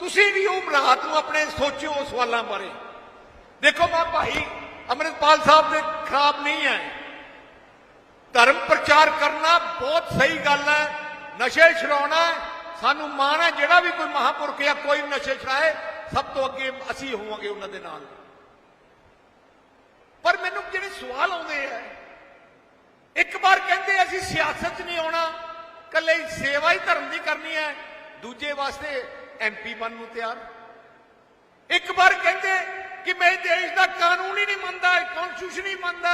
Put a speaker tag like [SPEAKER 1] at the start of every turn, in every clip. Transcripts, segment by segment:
[SPEAKER 1] ਤੁਸੀਂ ਵੀ ਉਹ ਰਾਤ ਨੂੰ ਆਪਣੇ ਸੋਚਿਓ ਸਵਾਲਾਂ ਬਾਰੇ। ਦੇਖੋ ਮੈਂ ਭਾਈ ਅਮਰਿਤਪਾਲ ਸਾਹਿਬ ਦੇ ਖਰਾਬ ਨਹੀਂ ਹੈ। ਧਰਮ ਪ੍ਰਚਾਰ ਕਰਨਾ ਬਹੁਤ ਸਹੀ ਗੱਲ ਹੈ। ਨਸ਼ੇ ਛਡਾਉਣਾ ਸਾਨੂੰ ਮਾਣ ਹੈ। ਜਿਹੜਾ ਵੀ ਕੋਈ ਮਹਾਪੁਰਖ ਜਾਂ ਕੋਈ ਨਸ਼ੇ ਛਡਾਏ, ਸਭ ਤੋਂ ਅੱਗੇ ਅਸੀਂ ਹੋਵਾਂਗੇ ਉਹਨਾਂ ਦੇ ਨਾਲ। ਪਰ ਮੈਨੂੰ ਜਿਹੜੇ ਸਵਾਲ ਆਉਂਦੇ ਆ, ਇੱਕ ਵਾਰ ਕਹਿੰਦੇ ਅਸੀਂ ਸਿਆਸਤ 'ਚ ਨਹੀਂ ਆਉਣਾ ਕੱਲੇ ਸੇਵਾ ਹੀ ਧਰਮ ਦੀ ਕਰਨੀ ਹੈ। ਦੂਜੇ ਵਾਸਤੇ ਐਮਪੀ ਬਣਨ ਨੂੰ ਤਿਆਰ? ਇੱਕ ਵਾਰ ਕਹਿੰਦੇ ਕਿ ਮੈਂ ਦੇਸ਼ ਦਾ ਕਾਨੂੰਨ ਹੀ ਨਹੀਂ ਮੰਨਦਾ ਕਨਸਟੀਟਿਊਸ਼ਨ ਹੀ ਮੰਨਦਾ।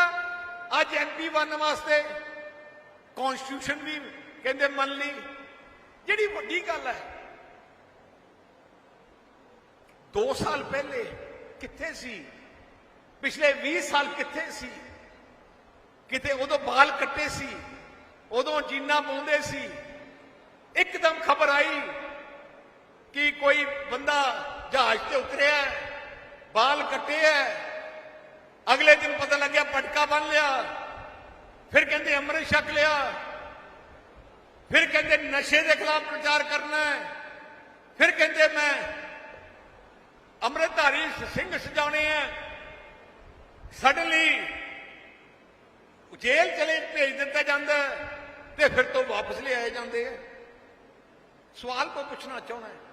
[SPEAKER 1] ਅੱਜ ਐਮਪੀ ਬਣਨ ਵਾਸਤੇ ਕਨਸਟੀਟਿਊਸ਼ਨ ਵੀ ਕਹਿੰਦੇ ਮੰਨ ਲਈ। ਜਿਹੜੀ ਵੱਡੀ ਗੱਲ ਹੈ 2 ਸਾਲ ਪਹਿਲੇ ਕਿੱਥੇ ਸੀ? ਪਿਛਲੇ 20 ਸਾਲ ਕਿੱਥੇ ਸੀ? ਕਿਤੇ ਉਦੋਂ ਬਾਲ ਕੱਟੇ ਸੀ? ਉਦੋਂ ਜੀਨਾ ਪਾਉਂਦੇ ਸੀ? ਇੱਕਦਮ ਖਬਰ ਆਈ ਬੰਦਾ ਜਹਾਜ਼ ਤੇ ਉਤਰਿਆ ਬਾਲ ਕੱਟੇ ਹੈ। ਅਗਲੇ ਦਿਨ ਪਤਾ ਲੱਗਿਆ ਪਟਕਾ ਬੰਨ ਲਿਆ। ਫਿਰ ਕਹਿੰਦੇ ਅੰਮ੍ਰਿਤ ਛਕ ਲਿਆ। ਫਿਰ ਕਹਿੰਦੇ ਨਸ਼ੇ ਦੇ ਖਿਲਾਫ ਪ੍ਰਚਾਰ ਕਰਨਾ ਹੈ। ਫਿਰ ਕਹਿੰਦੇ ਮੈਂ ਅੰਮ੍ਰਿਤਧਾਰੀ ਸਿੰਘ ਸਜਾਉਣੇ ਆ ਸਡਨਲੀ ਜੇਲ੍ਹ ਚਲੇ ਭੇਜ ਦਿੱਤਾ ਜਾਂਦਾ ਤੇ ਫਿਰ ਤੋਂ ਵਾਪਸ ਲਿਆਏ ਜਾਂਦੇ ਆ ਸਵਾਲ ਕੋਈ ਪੁੱਛਣਾ ਚਾਹੁੰਦਾ ਹੈ।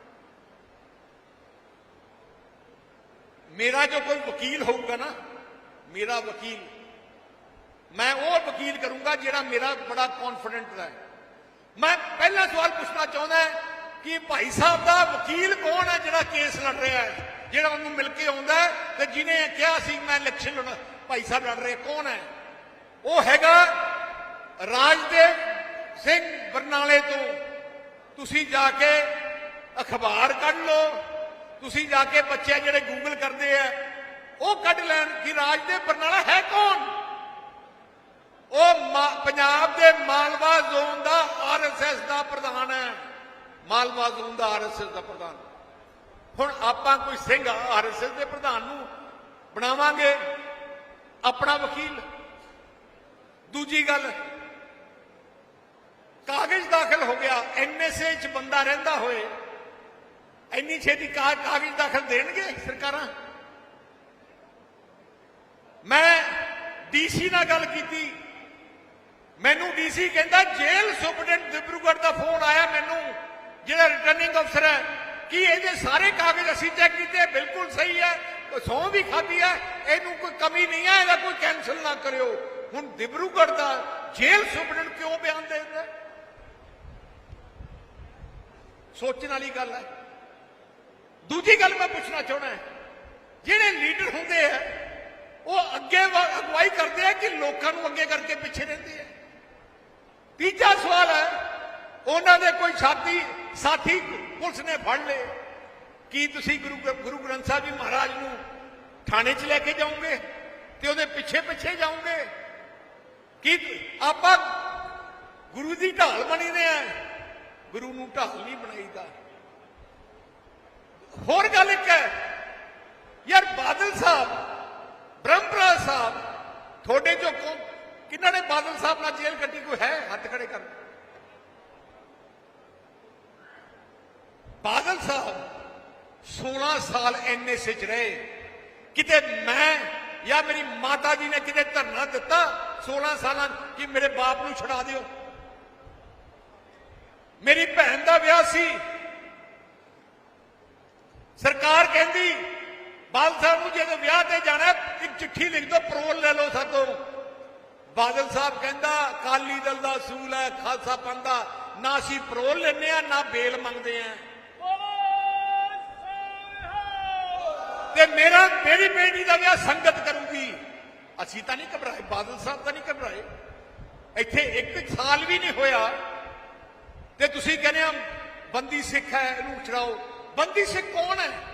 [SPEAKER 1] ਮੇਰਾ ਜੋ ਕੋਈ ਵਕੀਲ ਹੋਊਗਾ ਨਾ, ਮੇਰਾ ਵਕੀਲ, ਮੈਂ ਉਹ ਵਕੀਲ ਕਰੂੰਗਾ ਜਿਹੜਾ ਮੇਰਾ ਬੜਾ ਕੌਨਫੀਡੈਂਟ ਹੈ ਮੈਂ ਪਹਿਲਾ ਸਵਾਲ ਪੁੱਛਣਾ ਚਾਹੁੰਦਾ ਕਿ ਭਾਈ ਸਾਹਿਬ ਦਾ ਵਕੀਲ ਕੌਣ ਹੈ ਜਿਹੜਾ ਕੇਸ ਲੜ ਰਿਹਾ ਹੈ? ਜਿਹੜਾ ਉਹਨੂੰ ਮਿਲ ਕੇ ਆਉਂਦਾ ਤੇ ਜਿਹਨੇ ਕਿਹਾ ਸੀ ਮੈਂ ਇਲੈਕਸ਼ਨ ਲੜਨਾ, ਭਾਈ ਸਾਹਿਬ ਲੜ ਰਹੇ ਕੌਣ ਹੈ? ਉਹ ਹੈਗਾ ਰਾਜਦੇਵ ਸਿੰਘ ਬਰਨਾਲੇ ਤੋਂ। ਤੁਸੀਂ ਜਾ ਕੇ ਅਖਬਾਰ ਕੱਢ ਲਓ ਤੁਸੀਂ ਜਾ ਕੇ ਬੱਚੇ ਜਿਹੜੇ ਗੂਗਲ ਕਰਦੇ ਆ, ਉਹ ਕੱਢ ਲੈਣ ਕਿ ਰਾਜ ਦੇ ਬਰਨਾਲਾ ਹੈ ਕੌਣ? ਉਹ ਪੰਜਾਬ ਦੇ ਮਾਲਵਾ ਜ਼ੋਨ ਦਾ ਆਰਐਸਐਸ ਦਾ ਪ੍ਰਧਾਨ ਹੈ। ਮਾਲਵਾ ਜ਼ੋਨ ਦਾ ਆਰਐਸਐਸ ਦਾ ਪ੍ਰਧਾਨ। ਹੁਣ ਆਪਾਂ ਕੋਈ ਸਿੰਘ ਆਰਐਸਐਸ ਦੇ ਪ੍ਰਧਾਨ ਨੂੰ ਬਣਾਵਾਂਗੇ, ਆਪਣਾ ਵਕੀਲ। ਦੂਜੀ ਗੱਲ, ਕਾਗਜ਼ ਦਾਖਲ ਹੋ ਗਿਆ ਐਨਐਸਏ ਚ ਬੰਦਾ ਰਹਿੰਦਾ ਹੋਏ। ਇੰਨੀ ਛੇਤੀ ਕਾਗਜ਼ ਦਾਖਲ ਦੇਣਗੇ ਸਰਕਾਰਾਂ? ਮੈਂ ਡੀਸੀ ਨਾਲ ਗੱਲ ਕੀਤੀ। ਮੈਨੂੰ ਡੀਸੀ ਕਹਿੰਦਾ, ਜੇਲ੍ਹ ਸੁਪਰਡੈਂਟ ਦਿਬਰੂਗੜ੍ਹ ਦਾ ਫੋਨ ਆਇਆ ਮੈਨੂੰ, ਜਿਹੜਾ ਰਿਟਰਨਿੰਗ ਅਫਸਰ ਹੈ। ਕਿ ਇਹਦੇ ਸਾਰੇ ਕਾਗਜ਼ ਅਸੀਂ ਚੈੱਕ ਕੀਤੇ? ਬਿਲਕੁਲ ਸਹੀ ਹੈ। ਸੌਂ ਵੀ ਖਾਧੀ ਹੈ। ਇਹਨੂੰ ਕੋਈ ਕਮੀ ਨਹੀਂ ਹੈ, ਇਹਦਾ ਕੋਈ ਕੈਨਸਲ ਨਾ ਕਰਿਓ। ਹੁਣ ਦਿਬਰੂਗੜ੍ਹ ਦਾ ਜੇਲ੍ਹ ਸੁਪਰਡੈਂਟ ਕਿਉਂ ਬਿਆਨ ਦੇ ਰਿਹਾ ਸੋਚਣ ਵਾਲੀ ਗੱਲ ਹੈ। ਦੂਜੀ ਗੱਲ ਮੈਂ ਪੁੱਛਣਾ ਚਾਹੁੰਦਾ ਜਿਹੜੇ ਲੀਡਰ ਹੁੰਦੇ ਆ, ਉਹ ਅੱਗੇ ਅਗਵਾਈ ਕਰਦੇ ਆ ਕਿ ਲੋਕਾਂ ਨੂੰ ਅੱਗੇ ਕਰਕੇ ਪਿੱਛੇ ਰਹਿੰਦੇ ਆ? ਤੀਜਾ ਸਵਾਲ ਹੈ, ਉਹਨਾਂ ਦੇ ਕੋਈ ਸਾਥੀ ਸਾਥੀ ਪੁਲਿਸ ਨੇ ਫੜ ਲਏ। ਕੀ ਤੁਸੀਂ ਗੁਰੂ ਗੁਰੂ ਗ੍ਰੰਥ ਸਾਹਿਬ ਜੀ ਮਹਾਰਾਜ ਨੂੰ ਥਾਣੇ 'ਚ ਲੈ ਕੇ ਜਾਓਗੇ ਤੇ ਉਹਦੇ ਪਿੱਛੇ ਪਿੱਛੇ ਜਾਓਗੇ? ਕੀ ਆਪਾਂ ਗੁਰੂ ਦੀ ਢਾਲ ਬਣੀਦੇ ਆ। ਗੁਰੂ ਨੂੰ ਢਾਲ ਨਹੀਂ ਬਣਾਈਦਾ। ਹੋਰ ਗੱਲ ਇੱਕ ਹੈ ਯਾਰ ਬਾਦਲ ਸਾਹਿਬ ਬ੍ਰਹਮਪੁਰਾ ਸਾਹਿਬ ਤੁਹਾਡੇ ਚੋਂ ਕੌਣ ਕਿਹਨਾਂ ਨੇ ਬਾਦਲ ਸਾਹਿਬ ਨਾਲ ਜੇਲ੍ਹ ਕੱਟੀ ਕੋਈ ਹੈ ਹੱਥ ਖੜੇ ਕਰ ਬਾਦਲ ਸਾਹਿਬ 16 ਸਾਲ ਐਨਐਸਏ ਚ ਰਹੇ ਕਿਤੇ ਮੈਂ ਜਾਂ ਮੇਰੀ ਮਾਤਾ ਜੀ ਨੇ ਕਿਤੇ ਧਰਨਾ ਦਿੱਤਾ 16 ਸਾਲਾਂ 'ਚ ਕਿ ਮੇਰੇ ਬਾਪ ਨੂੰ ਛੁਡਾ ਦਿਓ ਮੇਰੀ ਭੈਣ ਦਾ ਵਿਆਹ ਸੀ ਸਰਕਾਰ ਕਹਿੰਦੀ, ਬਾਦਲ ਸਾਹਿਬ ਨੂੰ ਜਦੋਂ ਵਿਆਹ ਤੇ ਜਾਣਾ ਇੱਕ ਚਿੱਠੀ ਲਿਖ ਦਿਓ ਪਰੋਲ ਲੈ ਲਓ ਸਾਤੋਂ ਬਾਦਲ ਸਾਹਿਬ ਕਹਿੰਦਾ ਕਾਲੀ ਦਲ ਦਾ ਸੂਲ ਹੈ, ਖਾਲਸਾ ਪੰਥ ਦਾ। ਨਾ ਅਸੀਂ ਪਰੋਲ ਲੈਨੇ ਆ ਨਾ ਬੇਲ ਮੰਗਦੇ ਆ ਤੇ ਮੇਰਾ, ਮੇਰੀ ਬੇਟੀ ਦਾ ਵਿਆਹ ਸੰਗਤ ਕਰੂਗੀ। ਅਸੀਂ ਤਾਂ ਨਹੀਂ ਘਬਰਾਏ, ਬਾਦਲ ਸਾਹਿਬ ਤਾਂ ਨਹੀਂ ਘਬਰਾਏ। ਇੱਥੇ ਇੱਕ ਸਾਲ ਵੀ ਨਹੀਂ ਹੋਇਆ। ਤੇ ਤੁਸੀਂ ਕਹਿੰਦੇ ਆ ਬੰਦੀ ਸਿੱਖ ਹੈ, ਇਹਨੂੰ ਛਡਾਓ। ਬੰਦੀ ਸਿੱਖ ਕੌਣ ਹੈ?